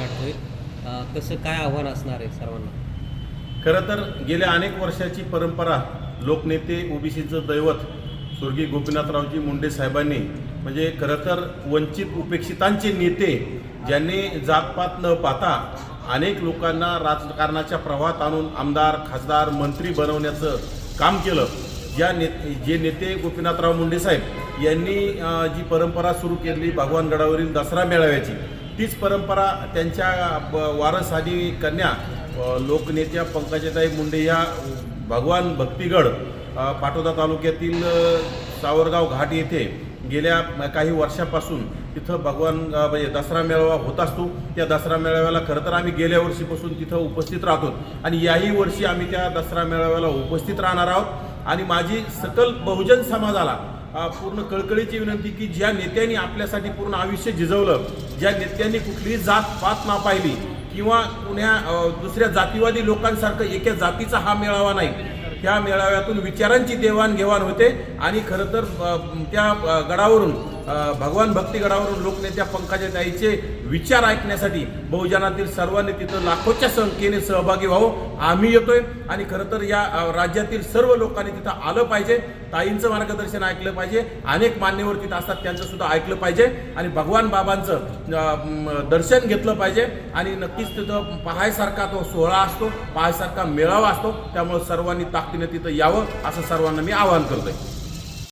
काढतोय. होईल कसं काय आव्हान असणार आहे सर्वांना? खरं तर गेल्या अनेक वर्षाची परंपरा लोकनेते ओबीसीचं दैवत स्वर्गीय गोपीनाथरावजी मुंडे साहेबांनी म्हणजे खरं तर वंचित उपेक्षितांचे नेते ज्यांनी जातपात न पाहता अनेक लोकांना राजकारणाच्या प्रवाहात आणून आमदार खासदार मंत्री बनवण्याचं काम केलं. ज्या ने जे नेते गोपीनाथराव मुंडे साहेब यांनी जी परंपरा सुरू केली भगवानगडावरील दसरा मेळाव्याची तीच परंपरा त्यांच्या ब- वारस आणि कन्या लोकनेत्या पंकजाताई मुंडे या भगवान भक्तिगड पाटोदा तालुक्यातील सावरगाव घाट येथे गेल्या काही वर्षापासून तिथं भगवान म्हणजे दसरा मेळावा होत असतो. त्या दसरा मेळाव्याला खरं तर आम्ही गेल्या वर्षीपासून तिथं उपस्थित राहतो. आणि याही वर्षी आम्ही त्या दसरा मेळाव्याला उपस्थित राहणार आहोत. आणि माझी सकल बहुजन समाजाला पूर्ण कळकळीची विनंती की ज्या नेत्यांनी आपल्यासाठी पूर्ण आयुष्य झिजवलं ज्या नेत्यांनी कुठलीही जात पात ना पाहिली किंवा कुण्या दुसऱ्या जातीवादी लोकांसारखं एका जातीचा हा मेळावा नाही. त्या मेळाव्यातून विचारांची देवाणघेवाण होते आणि खरं तर त्या गडावरून भगवान भक्ती गडावरून लोकनेत्या पंकजाताईचे विचार ऐकण्यासाठी बहुजनातील सर्वांनी तिथं लाखोच्या संख्येने सहभागी व्हावं. आम्ही येतोय आणि खरं तर या राज्यातील सर्व लोकांनी तिथं आलं पाहिजे. ताईंचं मार्गदर्शन ऐकलं पाहिजे. अनेक मान्यवर तिथं असतात त्यांचं सुद्धा ऐकलं पाहिजे. आणि भगवान बाबांचं दर्शन घेतलं पाहिजे. आणि नक्कीच तिथं पाहायसारखा तो सोहळा असतो पाहायसारखा मेळावा असतो. त्यामुळे सर्वांनी ताकदीने तिथं यावं असं सर्वांना मी आवाहन करतोय.